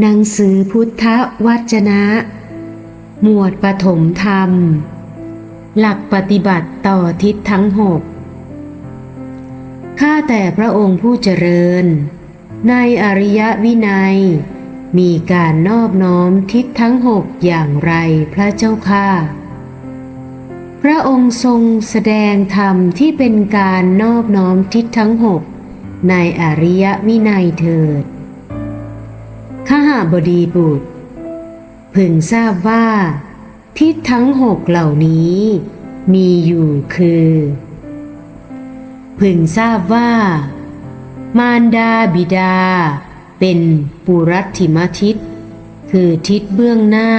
หนังสือพุทธวจนะ หมวดปฐมธรรม หลักปฏิบัติต่อทิศทั้งหกข้าแต่พระองค์ผู้เจริญ ในอริยวินัย มีการนอบน้อมทิศทั้งหกอย่างไรพระเจ้าข้าพระองค์ทรงแสดงธรรมที่เป็นการนอบน้อมทิศทั้งหกในอริยวินัยเถิด ข้าหาบดีบุตร พึงทราบว่าทิศทั้งหกเหล่านี้มีอยู่คือ พึงทราบว่า มารดาบิดา เป็นปุรัติมทิศคือทิศเบื้องหน้า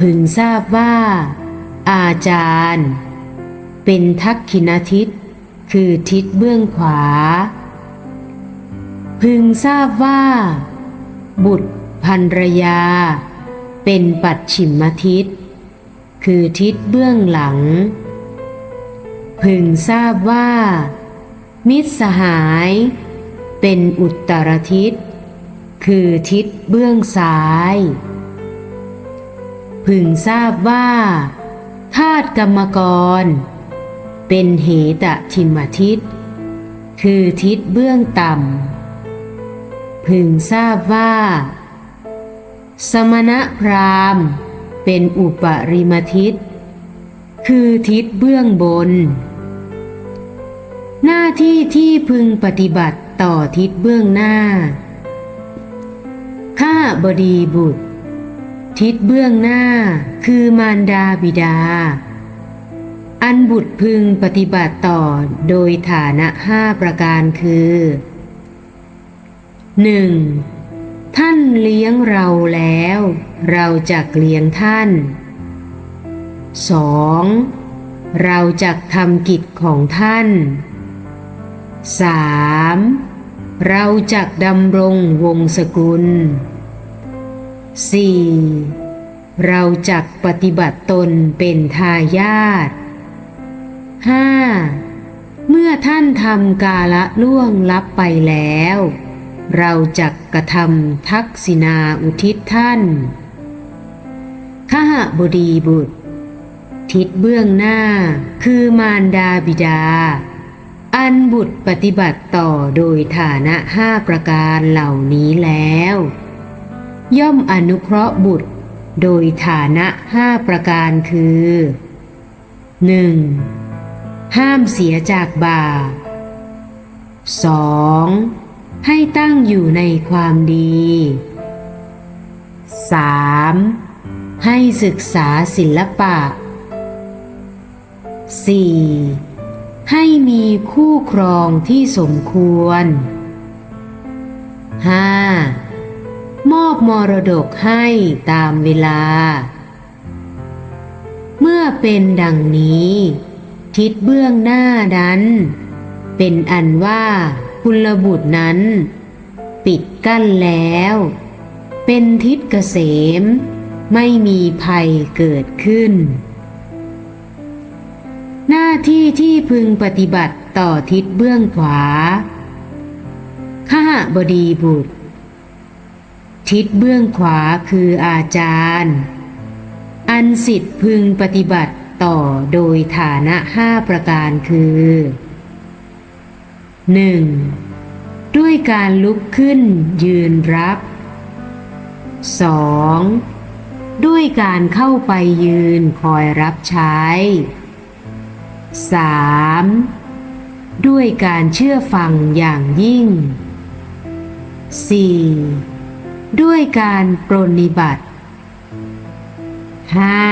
พึงทราบว่า อาจารย์ เป็นทักขินทิศคือทิศเบื้องขวา พึงทราบว่า บุตรภรรยา เป็นปัดฉิมทิศ คือทิศเบื้องหลัง พึงทราบว่า มิตรสหาย เป็นอุตรทิศ คือทิศเบื้องซ้าย พึงทราบว่าธาตุกรรมกร เป็นเหตทิมทิศ คือทิศเบื้องต่ำ พึงทราบว่า สมณพราหมณ์เป็นอุปริมทิศ คือทิศเบื้องบน หน้าที่ที่พึงปฏิบัติต่อทิศเบื้องหน้า ข้าบดีบุตร ทิศเบื้องหน้าคือมารดาบิดา อันบุตรพึงปฏิบัติต่อโดยฐานะห้าประการคือ 1. ท่านเลี้ยงเราแล้ว เราจะเลี้ยงท่าน 2. เราจะทำกิจของท่าน 3. เราจะดำรงวงศกุล 4. เราจักปฏิบัติตนเป็นทายาท 5. เมื่อท่านทำกาละล่วงลับไปแล้ว เราจักกระทำทักษิณาอุทิศท่านขหบดีบุตร ทิศเบื้องหน้าคือมารดาบิดา อันบุตรปฏิบัติต่อโดยฐานะห้าประการเหล่านี้แล้ว ย่อมอนุเคราะห์บุตรโดยฐานะห้าประการคือ 1. ห้ามเสียจากบาป 2. ให้ตั้งอยู่ในความดี 3. ให้ศึกษาศิลปะ 4. ให้มีคู่ครองที่สมควร 5. มอบมรดกให้ตามเวลา เมื่อเป็นดังนี้ ทิศเบื้องหน้านั้น เป็นอันว่า คุลบุตรนั้น ปิดกั้นแล้ว เป็นทิศเกษม ไม่มีภัยเกิดขึ้น หน้าที่ที่พึงปฏิบัติต่อทิศเบื้องขวา ข้าบดีบุตร ทิศเบื้องขวาคืออาจารย์ อันสิทธิพึงปฏิบัติต่อโดยฐานะห้าประการคือ 1. ด้วยการลุกขึ้นยืนรับ 2. ด้วยการเข้าไปยืนคอยรับใช้ 3. ด้วยการเชื่อฟังอย่างยิ่ง 4. ด้วยการปรนนิบัติ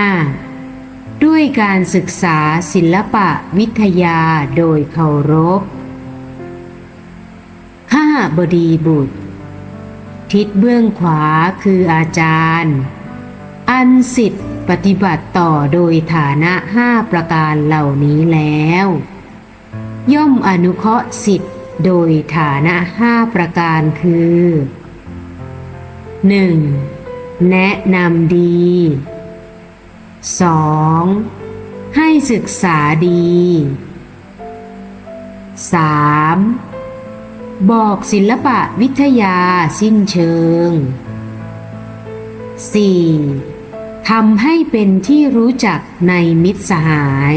5. ด้วยการศึกษาศิลปะวิทยาโดยเคารพ ข้าบดีบุตร ทิศเบื้องขวาคืออาจารย์ อันสิทธิปฏิบัติต่อโดยฐานะห้าประการเหล่านี้แล้ว ย่อมอนุเคราะห์สิทธิโดยฐานะห้าประการคือ 1. แนะนำดี 2. ให้ศึกษาดี 3. บอกศิลปะวิทยาสิ้นเชิง 4. ทำให้เป็นที่รู้จักในมิตรสหาย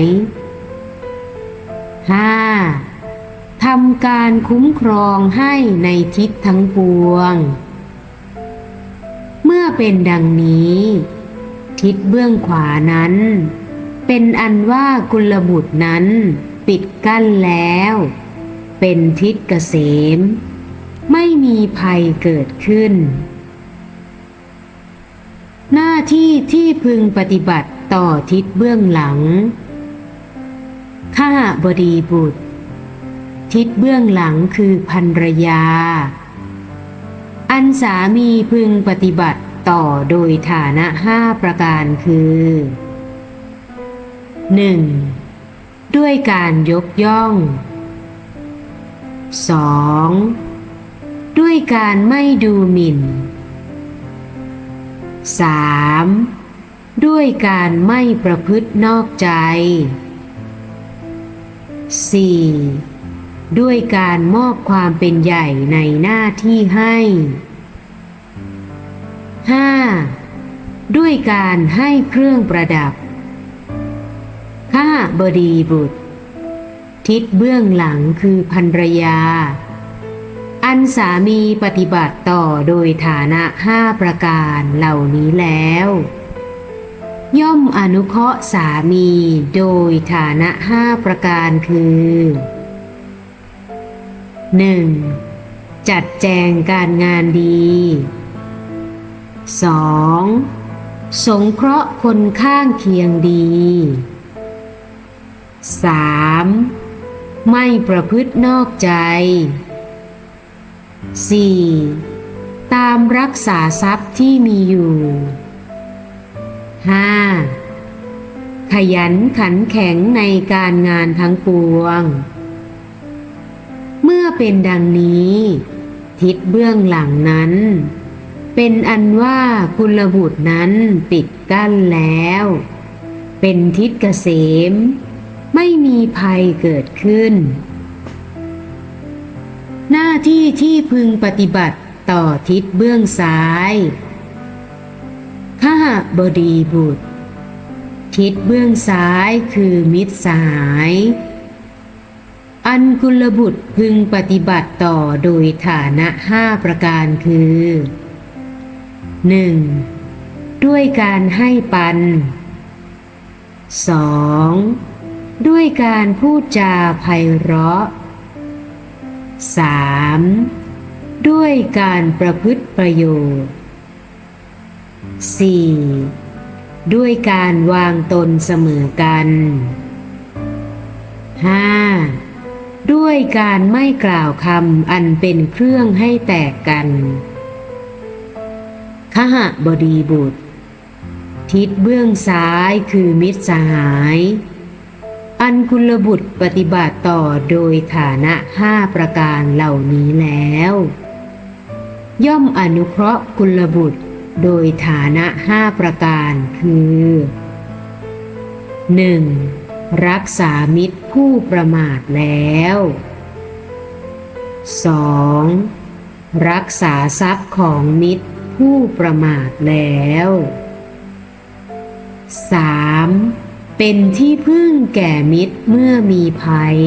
5. ทำการคุ้มครองให้ในทิศทั้งปวง เมื่อเป็นดังนี้ ทิศเบื้องขวานั้น เป็นอันว่ากุลบุตรนั้นปิดกั้นแล้ว เป็นทิศเกษม ไม่มีภัยเกิดขึ้น หน้าที่ที่พึงปฏิบัติต่อทิศเบื้องหลัง ข้าบดีบุตร ทิศเบื้องหลังคือภรรยา อันสามีพึงปฏิบัติต่อโดยฐานะห้าประการคือ 1. ด้วยการยกย่อง 2. ด้วยการไม่ดูหมิ่น 3. ด้วยการไม่ประพฤตินอกใจ 4. ด้วยการมอบความเป็นใหญ่ในหน้าที่ให้ 5. ด้วยการให้เครื่องประดับข้าบดีบุตร ทิศเบื้องหลังคือภรรยา อันสามีปฏิบัติต่อโดยฐานะห้าประการเหล่านี้แล้ว ย่อมอนุเคราะห์สามีโดยฐานะห้าประการคือ 1. จัดแจงการงานดี 2. สงเคราะห์คนข้างเคียงดี 3. ไม่ประพฤตินอกใจ 4. ตามรักษาทรัพย์ที่มีอยู่ 5. ขยันขันแข็งในการงานทั้งปวง เมื่อเป็นดังนี้ ทิศเบื้องหลังนั้น เป็นอันว่ากุลบุตรนั้นปิดกั้นแล้ว เป็นทิศเกษม ไม่มีภัยเกิดขึ้น หน้าที่ที่พึงปฏิบัติต่อทิศเบื้องซ้ายข้าบดีบุตร ทิศเบื้องซ้ายคือมิตรสหาย อันกุลบุตรพึงปฏิบัติต่อโดยฐานะห้าประการคือ 1. ด้วยการให้ปัน 2. ด้วยการพูดจาไพเราะ 3. ด้วยการประพฤติประโยชน์ 4. ด้วยการวางตนเสมอกัน 5. ด้วยการไม่กล่าวคำอันเป็นเครื่องให้แตกกันขหบดีบุตร ทิศเบื้องซ้ายคือมิตรสหาย อันกุลบุตรปฏิบัติต่อโดยฐานะห้าประการเหล่านี้แล้ว ย่อมอนุเคราะห์กุลบุตรโดยฐานะห้าประการคือ 1. รักษามิตรผู้ประมาทแล้ว 2. รักษาทรัพย์ของมิตรผู้ประมาทแล้ว 3. เป็นที่พึ่งแก่มิตรเมื่อมีภัย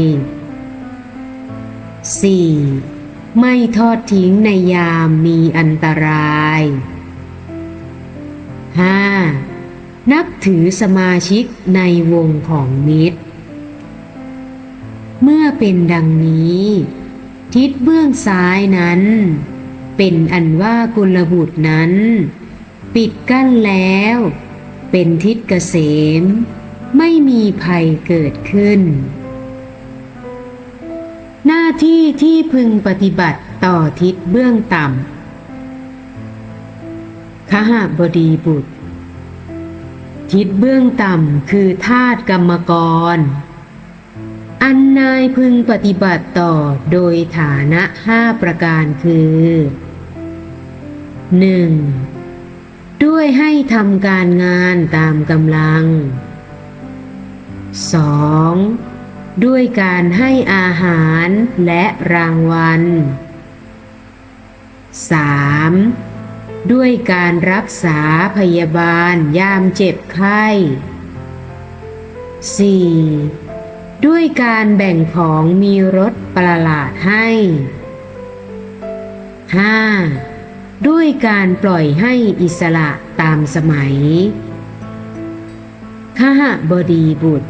4. ไม่ทอดทิ้งในยามมีอันตราย 5. นับถือสมาชิกในวงของมิตร เมื่อเป็นดังนี้ ทิศเบื้องซ้ายนั้น เป็นอันว่ากุลบุตรนั้น ปิดกั้นแล้ว เป็นทิศเกษม ไม่มีภัยเกิดขึ้น หน้าที่ที่พึงปฏิบัติต่อทิศเบื้องต่ำขหบดีบุตร ทิศเบื้องต่ำคือธาตุกรรมกร อันนายพึงปฏิบัติต่อโดยฐานะห้าประการคือ 1. ด้วยให้ทำการงานตามกำลัง 2. ด้วยการให้อาหารและรางวัล 3. ด้วยการรักษาพยาบาลยามเจ็บไข้ 4. ด้วยการแบ่งของมีรสประหลาดให้ 5. ด้วยการปล่อยให้อิสระตามสมัยขหบดีบุตร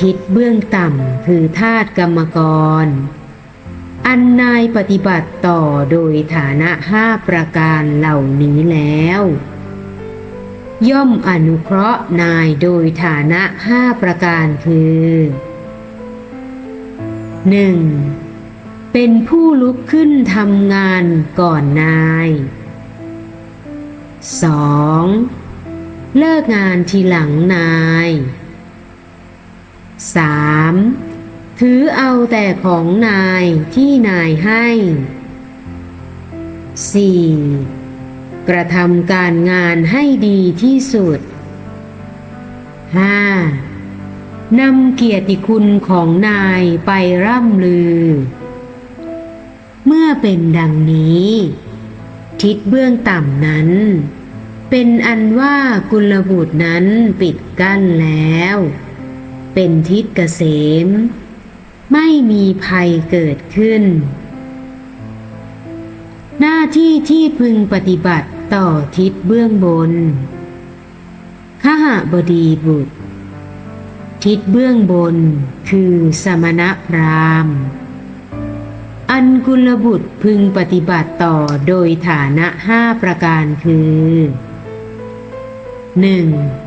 ทิศเบื้องต่ำคือธาตุกรรมกร อันนายปฏิบัติต่อโดยฐานะห้าประการเหล่านี้แล้ว ย่อมอนุเคราะห์นายโดยฐานะห้าประการคือ 1. เป็นผู้ลุกขึ้นทำงานก่อนนาย 2. เลิกงานทีหลังนาย 3. ถือเอาแต่ของนายที่นายให้ 4. กระทำการงานให้ดีที่สุด 5. นำเกียรติคุณของนายไปร่ำลือ เมื่อเป็นดังนี้ ทิศเบื้องต่ำนั้น เป็นอันว่ากุลบุตรนั้นปิดกั้นแล้ว เป็นทิศเกษม ไม่มีภัยเกิดขึ้น หน้าที่ที่พึงปฏิบัติต่อทิศเบื้องบนขหบดีบุตร ทิศเบื้องบนคือสมณพราหมณ์ อันกุลบุตรพึงปฏิบัติต่อโดยฐานะห้าประการคือ 1.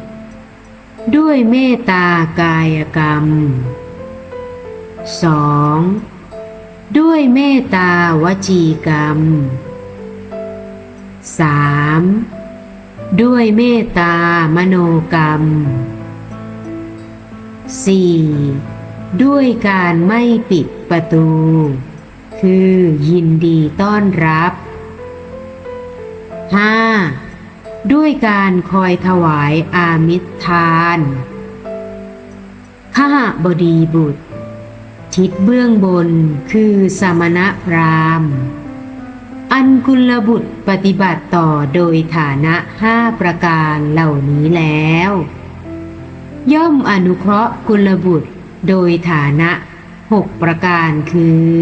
ด้วยเมตตากายกรรม 2. ด้วยเมตตาวจีกรรม 3. ด้วยเมตตามโนกรรม 4. ด้วยการไม่ปิดประตู คือยินดีต้อนรับ 5. ด้วยการคอยถวายอามิตรทานขหบดีบุตร ทิศเบื้องบนคือสมณะพราหมณ์ อันกุลบุตรปฏิบัติต่อโดยฐานะห้าประการเหล่านี้แล้ว ย่อมอนุเคราะห์กุลบุตรโดยฐานะหกประการคือ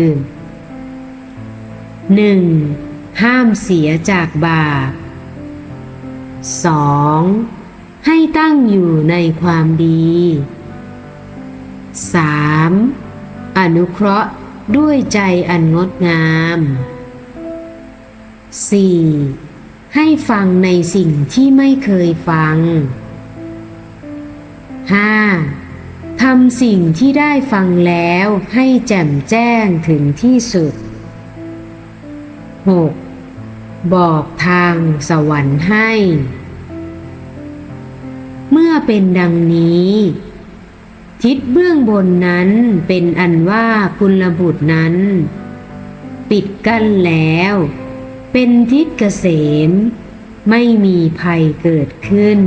1. ห้ามเสียจากบาป 2. ให้ตั้งอยู่ในความดี 3. อนุเคราะห์ด้วยใจอันงดงาม 4. ให้ฟังในสิ่งที่ไม่เคยฟัง 5. ทำสิ่งที่ได้ฟังแล้วให้แจ่มแจ้งถึงที่สุด 6. บอกทางสวรรค์ให้ เมื่อเป็นดังนี้ ทิศเบื้องบนนั้นเป็นอันว่ากุลบุตรนั้น ปิดกั้นแล้ว เป็นทิศเกษม ไม่มีภัยเกิดขึ้น